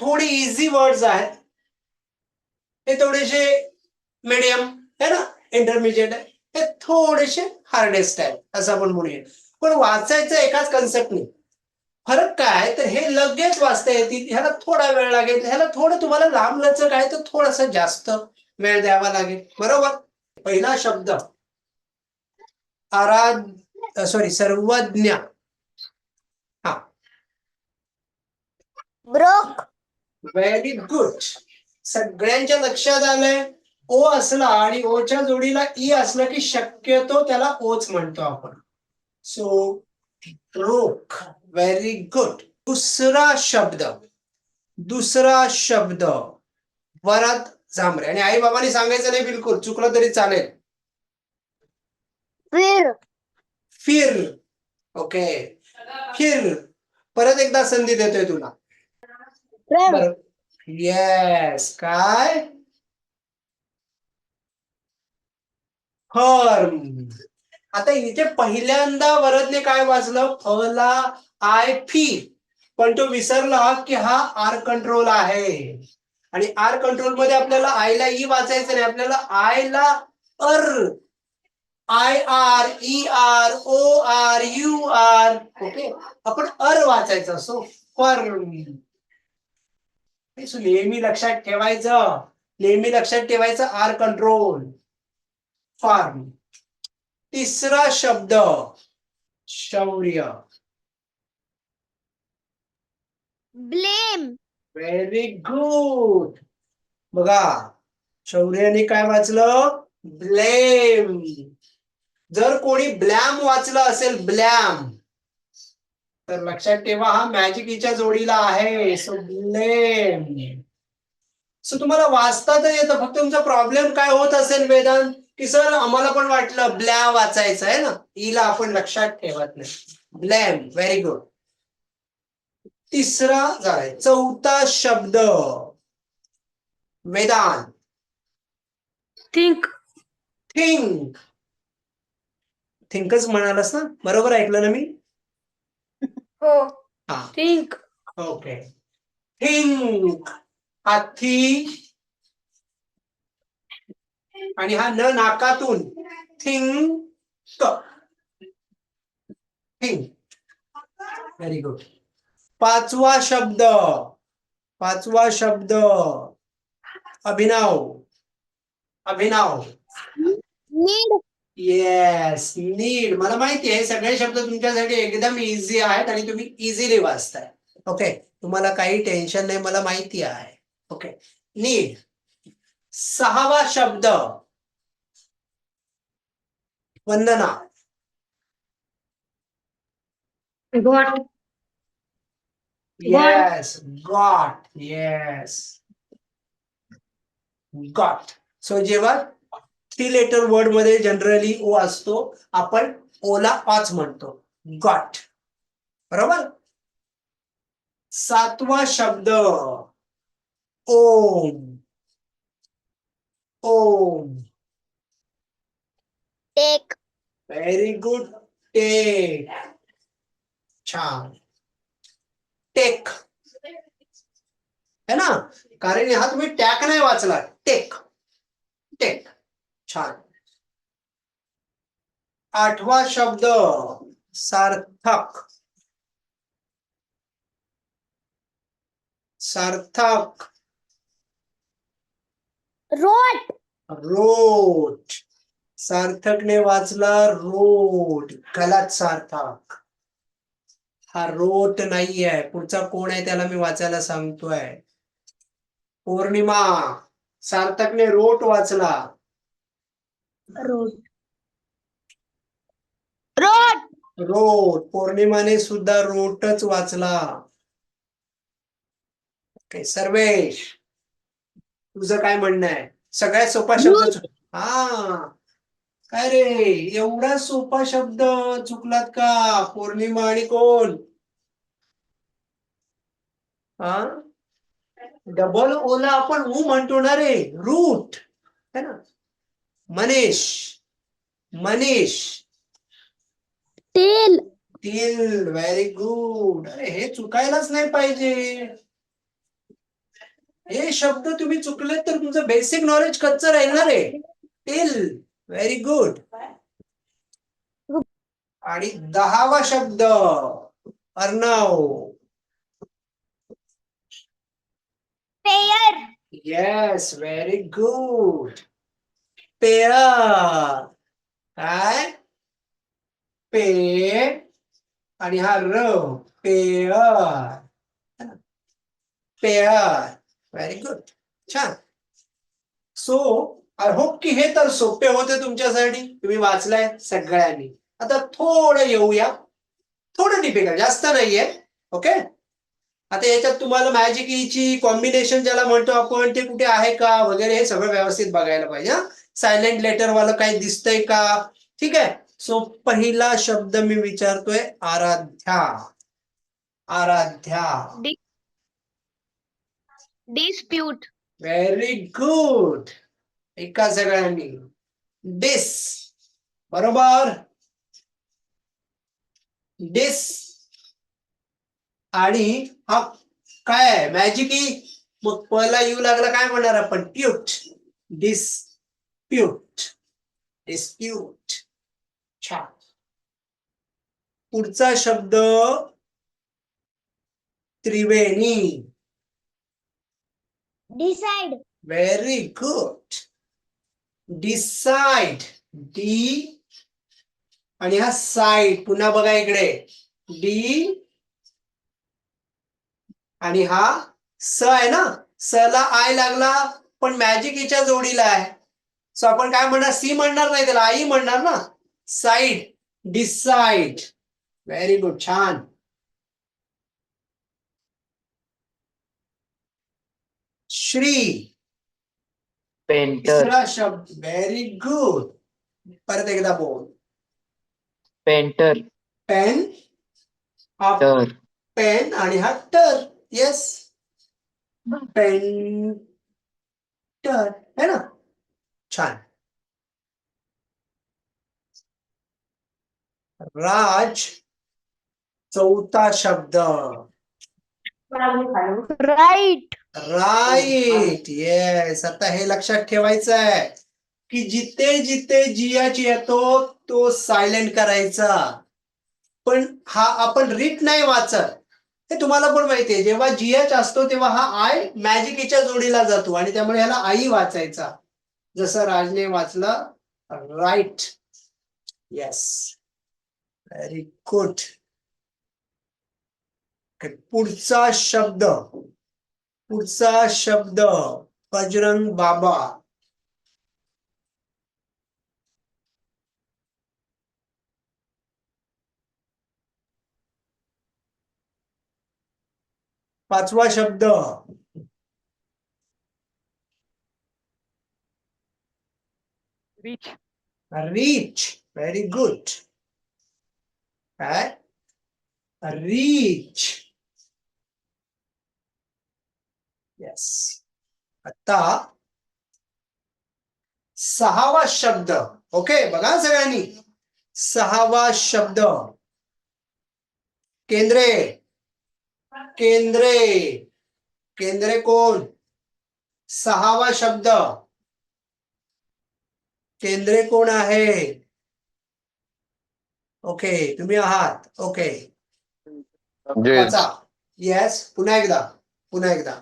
थोडी easy words आहेत. हे थोडेसे मिडियम आहे ना? इंटरमिजिएट आहे. हे थोडेसे हार्डेस्ट आहे असं आपण म्हणूया. पण वाचायचं एकाच कन्सेप्ट नाही फरक काय? तर हे लगेच वाचता येतील. ह्याला थोडा वेळ लागेल. ह्याला थोडं तुम्हाला लांब लचक आहे तर थोडस जास्त वेळ द्यावा लागेल. बरोबर? पहिला शब्द. आराध सॉरी सर्वज्ञ. हा. ब्रोक. व्हेरी गुड सगळ्यांच्या लक्षात आलंय? ओ असला आणि ओच्या जोडीला ई असलं की शक्यतो त्याला ओच म्हणतो आपण. सो रोख. व्हेरी गुड दुसरा शब्द. दुसरा शब्द. वरात जांभरे. आणि आई बाबांनी सांगायचं नाही बिलकुल. चुकलं तरी चालेल. फिर. फिर. ओके फिर. परत एकदा संधी देतोय तुला. प्रेम येस काय फर्म आता इथे पहिल्यांदा वरदने काय वाचलं? फला आय फी. पण तो विसरला की हा आर कंट्रोल आहे. आणि आर कंट्रोलमध्ये आपल्याला आयला ई e वाचायचं नाही. आपल्याला आयला R I R E R O R U R okay आपण अर वाचायचं. असो फर्म नेहमी लक्षात ठेवायचं. नेहमी लक्षात ठेवायचं आर कंट्रोल फार्म तिसरा शब्द. शौर्य. ब्लेम व्हेरी गुड बघा शौर्याने काय वाचलं? ब्लेम जर कोणी ब्लॅम वाचलं असेल ब्लॅम तर लक्षात ठेवा हा मॅजिकीच्या जोडीला आहे. सो ब्लेम सो तुम्हाला वाचता तर येतं फक्त तुमचा प्रॉब्लेम काय होत असेल वेदांत? की सर आम्हाला पण वाटलं ब्लॅ वाचायचं आहे ना? ईला आपण लक्षात ठेवत नाही. ब्लॅम व्हेरी गुड तिसरा झालाय चौथा शब्द. वेदांत. थिंक थिंक थिंकच म्हणालास ना? बरोबर ऐकलं ना मी? हो. हा. Think okay. थिंक हाती. आणि हा न नाकातून. थिंक थिंक व्हेरी गुड पाचवा शब्द. पाचवा शब्द. Abhinav. Abhinav. Need yes need मला माहिती आहे सगळे शब्द तुमच्यासाठी एकदम इझी आहेत आणि तुम्ही इझिली वाचताय. ओके तुम्हाला काही टेन्शन नाही मला माहिती आहे. ओके नीड सहावा शब्द. Vandana. Got yes got yes got so जेव्हा थ्री लेटर वर्डमध्ये जनरली ओ असतो. आपण ओला ऑच म्हणतो. गॉट बरोबर? सातवा शब्द. Om. Om. Take. Very good take छान. टेक है ना? कारण हा तुम्ही टॅक नाही वाचला टेक टेक छान. आठवा शब्द सार्थक. सार्थक. रोट रोट सार्थकने वाचला रोट गलत सार्थक. हा रोट नाही आहे पुढचा कोण आहे त्याला मी वाचायला सांगतोय. पौर्णिमा. सार्थकने रोट वाचला. रोट रोट रोट पौर्णिमाने सुद्धा रोटच वाचला. ओके सर्वेश तुझं काय म्हणणं आहे? सगळ्यात सोपा शब्द हा. काय रे? एवढा सोपा शब्द चुकलात का? पौर्णिमा आणि कोण? हा डबल ओला आपण ऊ म्हणतो ना रे रूट. है ना? Manish Manish. Tell teal very good अरे हे चुकायलाच नाही पाहिजे. हे शब्द तुम्ही चुकले तर तुमचं बेसिक नॉलेज कच्चं राहणार आहे. टिल व्हेरी गुड आणि दहावा शब्द Arnav. Pair yes very good पेय काय? पे आणि हा र पेअर पेअर व्हेरी गुड छान. सो आय होप की हे तर सोपे होते तुमच्यासाठी. तुम्ही वाचलाय सगळ्यांनी. आता थोडं येऊया. थोडं डिफिकल्ट जास्त नाहीये. ओके आता याच्यात तुम्हाला मॅजिक ईची कॉम्बिनेशन ज्याला म्हणतो आपण ते कुठे आहे का? वगैरे हे सगळं व्यवस्थित बघायला पाहिजे सायलेंट लेटर वाला काही दिसतंय का। ठीक आहे सो पहिला शब्द मी विचारतोय Aaradhya. Aaradhya. Dispute very good एका सगळ्यांनी. डिस बरोबर? डिस आणि हा काय आहे? मॅजिक मग पहिला येऊ लागला काय म्हणणार आपण? प्यूट डिस्प्यूट डिस्प्यूट छान. पुढचा शब्द Triveni. Decide Very good. Decide. D. आणि हा साइड पुन्हा बघा इकडे. डी आणि हा स आहे ना? स ला आय लागला पण मॅजिक हिच्या जोडीला आहे. सो आपण काय म्हणणार? सी म्हणणार नाही त्याला. आई म्हणणार ना? साइड डिसाइड व्हेरी गुड छान. श्री. पेंटर शब्द. व्हेरी गुड परत एकदा बोल. पेंटर पेन हा तर पेन आणि हा टर येस पेन टर है ना? छान. राज चौथा शब्द. राईट राईट येस आता हे लक्षात ठेवायचं आहे की जिथे जिथे जियाची येतो तो सायलेंट करायचा. पण हा आपण रीट नाही वाचत. हे तुम्हाला पण माहितीये जेव्हा जियाच असतो तेव्हा हा आय मॅजिकीच्या जोडीला जातो आणि त्यामुळे ह्याला आई वाचायचा. जसं राजने वाचला राईट येस व्हेरी गुड पुढचा शब्द. पुढचा शब्द बजरंग बाबा. पाचवा शब्द. रिच रीच व्हेरी गुड काय रीच येस आता सहावा शब्द ओके बघा सगळ्यांनी सहावा शब्द केंद्रे केंद्रे केंद्रे कोण सहावा शब्द केंद्रे कोण आहे? ओके तुम्ही आहात. ओके. येस पुन्हा एकदा पुन्हा एकदा.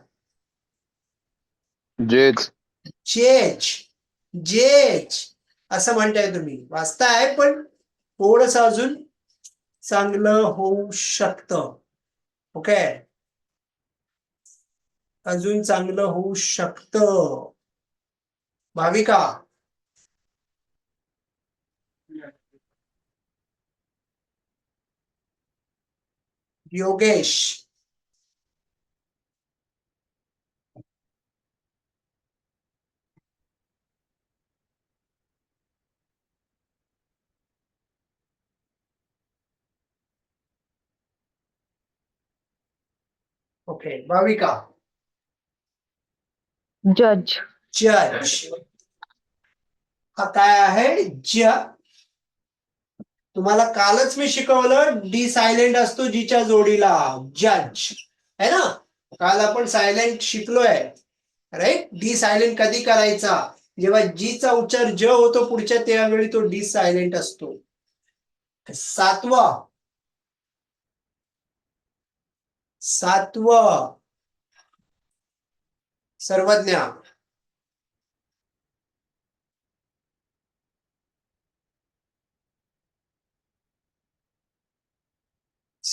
जेज. जेज जेज असं म्हणताय तुम्ही. वाचताय पण थोडस अजून चांगलं होऊ शकतं. ओके? अजून चांगलं होऊ शकतं. भाविका योगेश. ओके भाविका. जज जज हा काय आहे ज तुम्हाला कालच मी शिकवलं डी सायलेंट असतो जीच्या जोडीला जज. है ना? काल आपण सायलेंट शिकलोय राईट डी सायलेंट कधी करायचा? जेव्हा जीचा उच्चार ज होतो पुढच्या त्यावेळी तो डी सायलेंट असतो. सातवा. सातवा. सर्वज्ञ.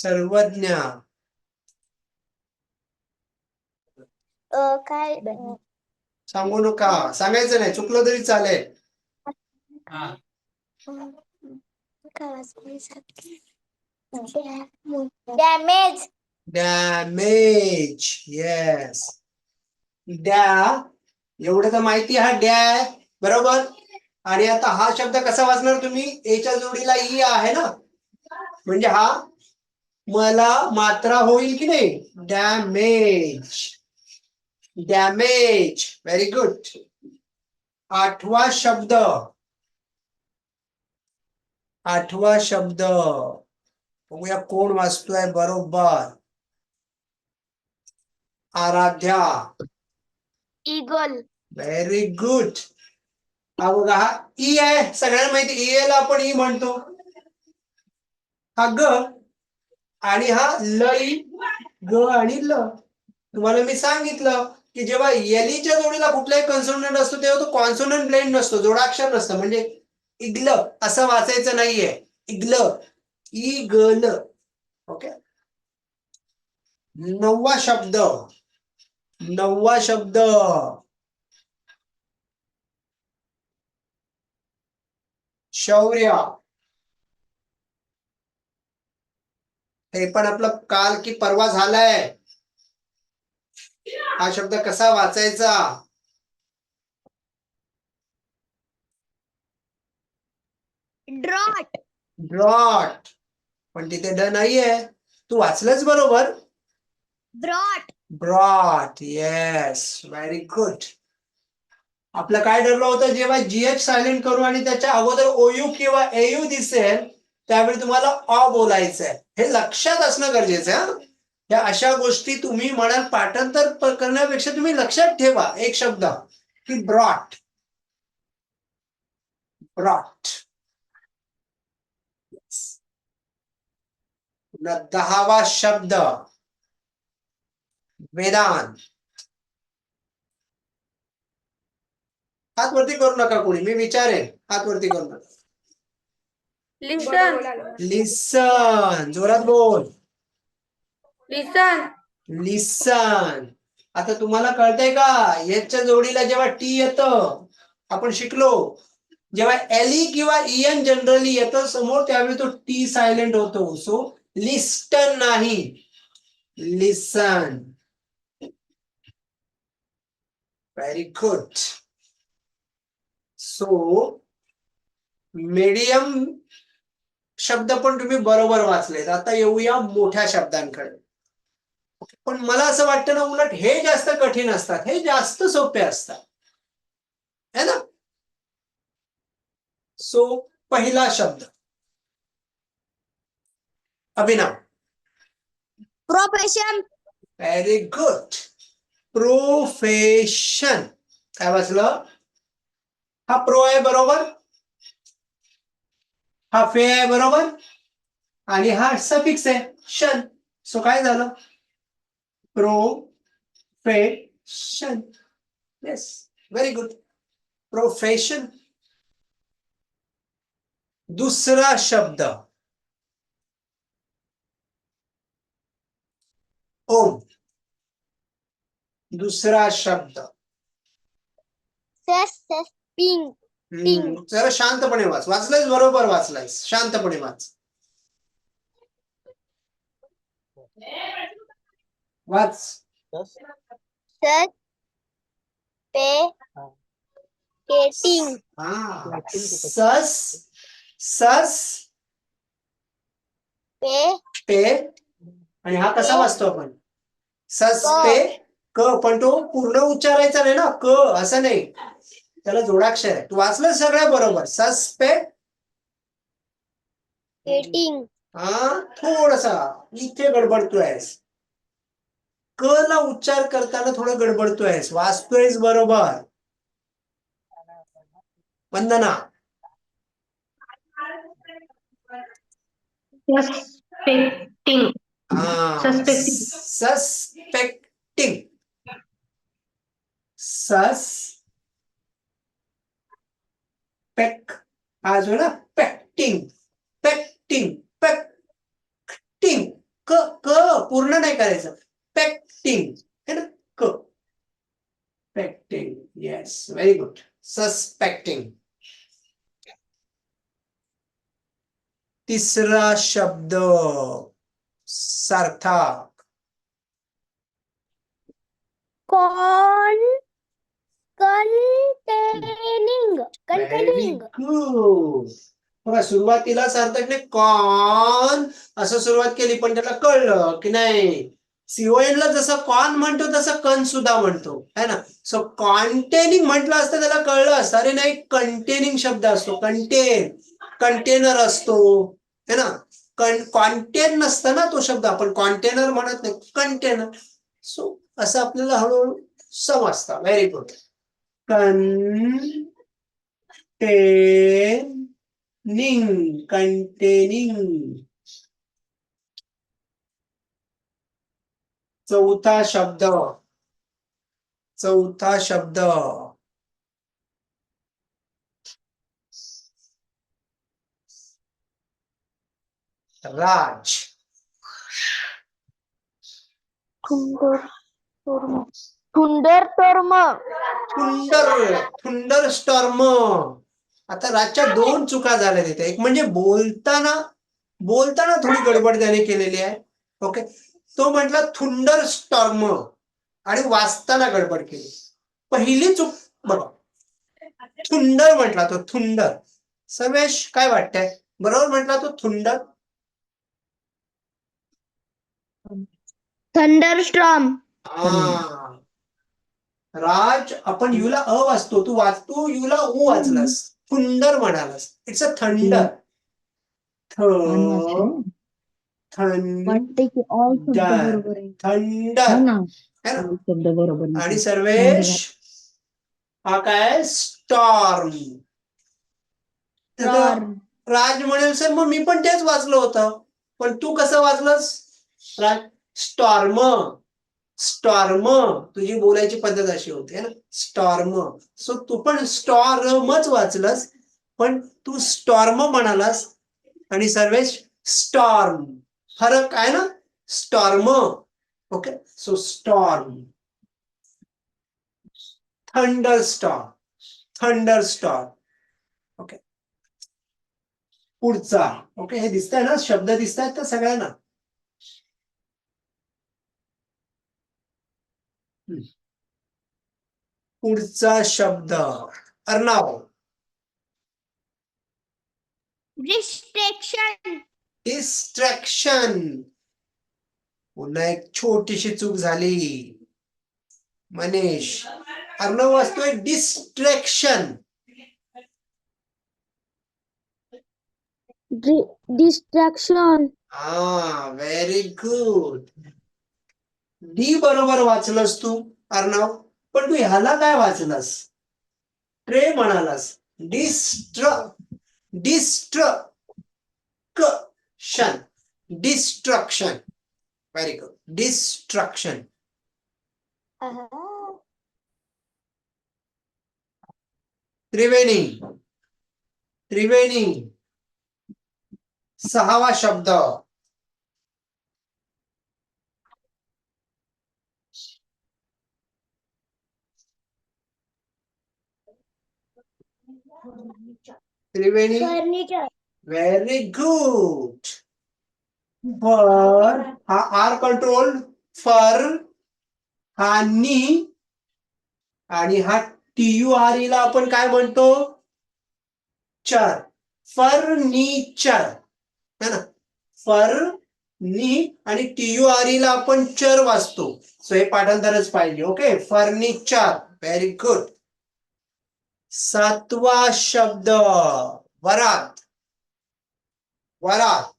सर्वज्ञ. काय सांगू नका. सांगायचं नाही. चुकलं तरी चालेल. हा. डॅमेज. डॅमेज. येस डॅ एवढं तर माहिती हा डॅ बरोबर? आणि आता हा शब्द कसा वाचणार तुम्ही? एच्या जोडीला ई आहे ना? म्हणजे हा मला मात्रा होईल की नाही? डॅमेज डॅमेज व्हेरी गुड आठवा शब्द. आठवा शब्द. बघूया कोण वाचतोय बरोबर. आराध्या. इगल व्हेरी गुड हा बघा हा ई आहे. सगळ्यांना माहिती ई ला आपण ई म्हणतो. हा ग. आणि हा ल ग आणि ल. तुम्हाला मी सांगितलं की जेव्हा यलीच्या जोडीला कुठलाही कॉन्सोनंट असतो तेव्हा तो कॉन्सोनंट ब्लेंड नसतो जोडाक्षर नसतं. म्हणजे इग्ल असं वाचायचं नाहीये. इग्ल ई ग ल. ओके? नववा शब्द. नववा शब्द. शौर्य. हे पण आपलं काल की परवा झालाय. हा शब्द कसा वाचायचा? ड्रॉट ड्रॉट पण तिथे ड नाहीये. तू वाचलंच बरोबर? Brought brought yes very good आपलं काय ठरलं होतं? जेव्हा जीएच सायलेंट करू आणि त्याच्या अगोदर ओयू किंवा एयू दिसेल त्यावेळी तुम्हाला अ बोलायचं आहे हे लक्षात असणं गरजेचं आहे या अशा गोष्टी तुम्ही म्हणाल पाठांतर करण्यापेक्षा तुम्ही लक्षात ठेवा. एक शब्द. की ब्रॉट ब्रॉट दहावा शब्द. वेदांत. हात वरती करू नका कोणी. मी विचारेन. हात वरती करू नका. लिसन लिसन जोरात बोल. लिसन लिसन आता तुम्हाला कळतंय का? याच्या जोडीला जेव्हा टी येतं आपण शिकलो. जेव्हा एली किंवा इयन जनरली येतं समोर त्यावेळी तो टी सायलेंट होतो. सो लिस्टन नाही. Listen very good so medium शब्द पण तुम्ही बरोबर वाचलेत. आता येऊया मोठ्या शब्दांकडे. पण मला असं वाटतं ना उलट हे जास्त कठीण असतात. हे जास्त सोपे असतात. है ना? सो पहिला शब्द. Abhinav. Profession very good profession काय वाचलं? हा प्रो आहे बरोबर? हा फे आहे, बरोबर? आणि हा सफिक्स आहे शन सो काय झालं? Profession yes very good profession दुसरा शब्द. ओम. दुसरा शब्द. पिंक जरा शांतपणे वाच. वाचलायस बरोबर वाचलायस. शांतपणे वाच. वाच. सस पे केटिंग हा. सस सस पे पे आणि हा कसा वाचतो आपण? सस पे क पण तो पूर्ण उच्चारायचा नाही ना? क असं नाही. त्याला जोडाक्षर आहे. तू वाचलं सगळं बरोबर. सस पे केटिंग हा? थोडासा. इथे गडबडतोय क ला उच्चार करताना थोडं गडबडतोयस. वाचतोयस बरोबर. वंदना. Suspecting. Suspecting suspect. हा जो ना पेक्टिंग. पेक्टिंग. पेक्टिंग. क क पूर्ण नाही करायचं. पेक्टिंग. है ना? क. पेक्टिंग. येस व्हेरी गुड सस्पेक्टिंग तिसरा शब्द. Sarthak. Con containing containing good बघा सुरुवातीला सार्थकने कॉन असं सुरुवात केली पण त्याला कळलं की नाही. सीओएन ला जसं कॉन म्हणतो तसं कन सुद्धा म्हणतो. है ना? सो कॉन्टेनिंग म्हटलं असतं त्याला कळलं असतं. अरे नाही कंटेनिंग शब्द असतो. कंटेन कंटेनर असतो. है ना? कॉन्टेन नसतं ना तो शब्द. आपण कॉन्टेनर म्हणत नाही. कंटेनर सो असं आपल्याला हळूहळू समजतं. व्हेरी गुड कन containing containing चौथा शब्द चौथा शब्द राज थुंडर टर्म थुंडर थुंडर स्टॉर्म आता राजच्या दोन चुका झाल्या तिथे. एक म्हणजे बोलताना बोलताना थोडी गडबड त्याने केलेली आहे. ओके तो म्हटला थुंडर स्टॉर्म आणि वाचताना गडबड केली. पहिली चूक बघा. थुंडर म्हटला तो थुंडर. समेश काय वाटतंय? बरोबर म्हटला तो थुंडर. थंडर स्ट्रॉम हा. राज आपण युला अ वाचतो तू वाचतो युला उ वाचलास. थुंडर म्हणालास. इट्स अ थंडर थंडर आणि. सर्वेश? हा काय? स्टॉर्म. राज म्हणेल सर मग मी पण तेच वाचलं होतं. पण तू कसं वाचलंस? राज स्टॉर्म स्टॉर्म तुझी बोलायची पद्धत अशी होती है ना? स्टॉर्म. सो तू पण स्टॉर्मच वाचलंस पण तू स्टॉर्म म्हणालास आणि सर्वेश स्टॉर्म. फरक आहे ना? Storm. Okay so storm. Thunder storm thunder storm okay पुढचा. ओके हे दिसतंय ना? शब्द दिसतायत का सगळ्यांना? पुढचा शब्द अर्नाव. डिस्ट्रॅक्शन डिस्ट्रॅक्शन पुन्हा एक छोटीशी चूक झाली. मनीष अर्णव वाचतोय डिस्ट्रॅक्शन डिस्ट्रॅक्शन हा व्हेरी गुड डी बरोबर वाचलंस तू अर्णव? पण तू ह्याला काय वाचलास? ट्रे म्हणालास डिस्ट्र डिस्ट्र destruction. Very good destruction. Triveni. Triveni. सहावा शब्द. Triveni? Furniture. Very good fur हा आर कंट्रोल फर हा नी आणि हा टी यू आर E ला आपण काय म्हणतो? चर फर्निचर है ना? फर नी आणि टी यू आर ला आपण चर वाचतो. सो हे पाठांतरच पाहिजे. ओके फर्निचर व्हेरी गुड सातवा शब्द वरात. वरात.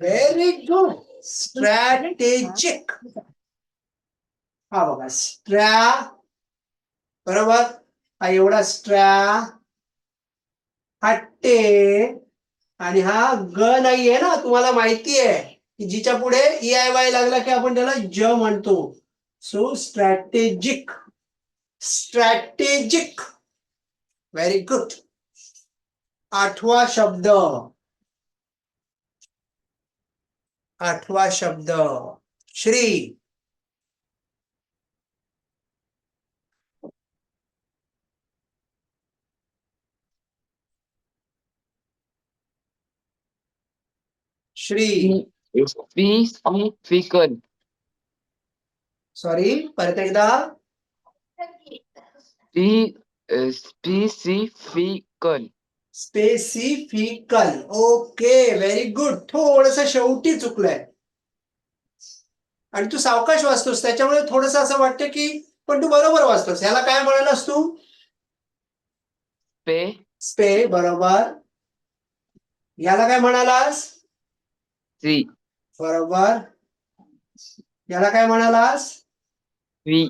व्हेरी गुड स्ट्रॅटेजिक हा बघा स्ट्रॅ बरोबर? हा एवढा स्ट्रॅ हा टे आणि हा ग नाहीये ना तुम्हाला माहिती आहे की जिच्या पुढे ई आय वाय लागला की आपण त्याला ज म्हणतो. So strategic strategic very good आठवा शब्द आठवा शब्द श्री श्री Specifical. सॉरी परत एकदा. Specifical. Specifical okay very good थोडस शेवटी चुकलंय. आणि तू सावकाश वाचतोस त्याच्यामुळे थोडस असं वाटतं की पण तू बरोबर वाचतोस. ह्याला काय म्हणालास तू? Spe. स्पे बरोबर. याला काय म्हणालास? Si. बरोबर. याला काय म्हणालास? Vi.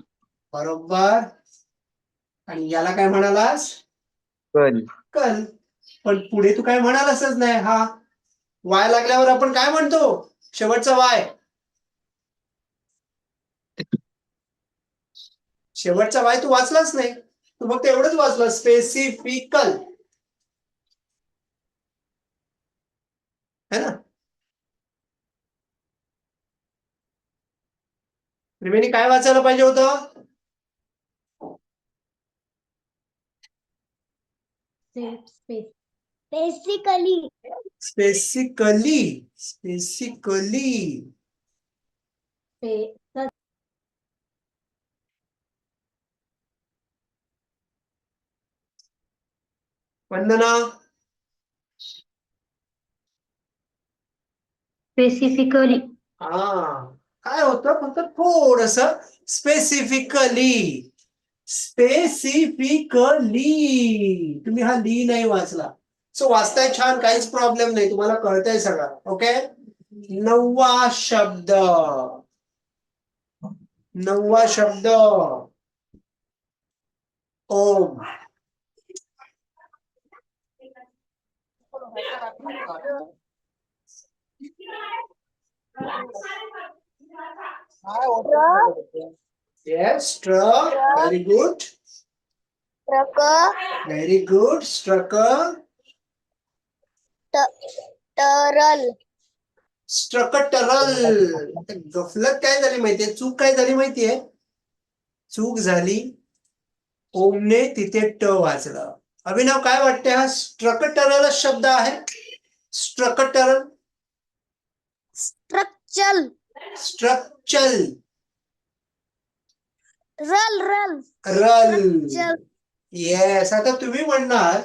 बरोबर. आणि याला काय म्हणालास? Kal. कल. पण पुढे तू काय म्हणालासच नाही हा. वाय लागल्यावर आपण काय म्हणतो? शेवटचा वाय. शेवटचा वाय तू वाचलाच नाही. तू फक्त एवढंच वाचलं स्पेसिफिकल है ना? त्रिवेणी काय वाचायला पाहिजे होतं? Basically. Specifically specifically Vandana? Specifically हा. काय होतं? फक्त थोडस स्पेसिफिकली स्पेसिफिकली तुम्ही हा ली नाही वाचला. सो वाचताय छान काहीच प्रॉब्लेम नाही. तुम्हाला कळतंय सगळं. ओके नववा शब्द. नववा शब्द. ओम. हो. Yes, struck. Very good. Truck. Very good. Struck. Turtle. Struck a turtle. गफलत काय झाली माहितीये चूक काय झाली माहितीये चूक झाली ओमने तिथे ट वाचलं अभिनव काय वाटते हा स्ट्रक टरल शब्द आहे structural Structure. Structural Roll, roll. रल. Structure. येस आता तुम्ही म्हणणार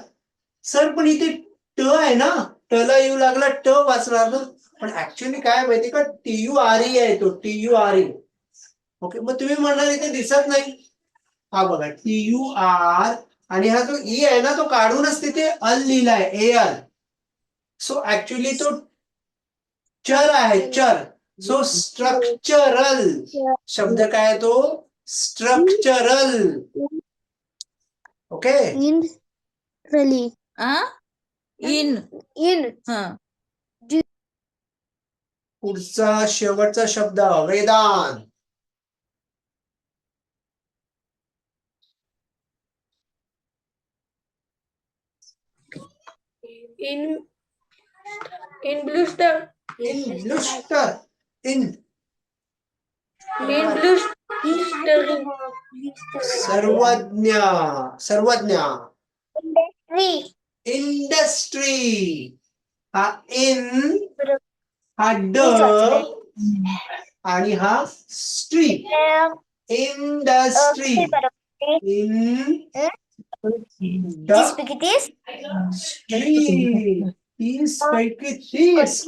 सर पण इथे ट आहे ना? टला येऊ लागला ट वाचणार ना? पण ऍक्च्युली काय आहे माहिती का? टी यू आर ई आहे तो T U R E okay मग तुम्ही म्हणणार इथे दिसत नाही. हा बघा टी यू आर आणि हा जो ई आहे ना तो काढूनच तिथे अल लिहिलाय ए अल सो ऍक्च्युली तो चर आहे चर. सो स्ट्रक्चरल शब्द काय तो? Structural okay. In In. हा. पुढचा शेवटचा शब्द in. In blue star in bluster in in blue star सर्वज्ञ सर्वज्ञ Tree. इंडस्ट्री हा इन हा ड आणि हा स्ट्री इंडस्ट्री इन ड This. स्ट्री तीस पैकी तीस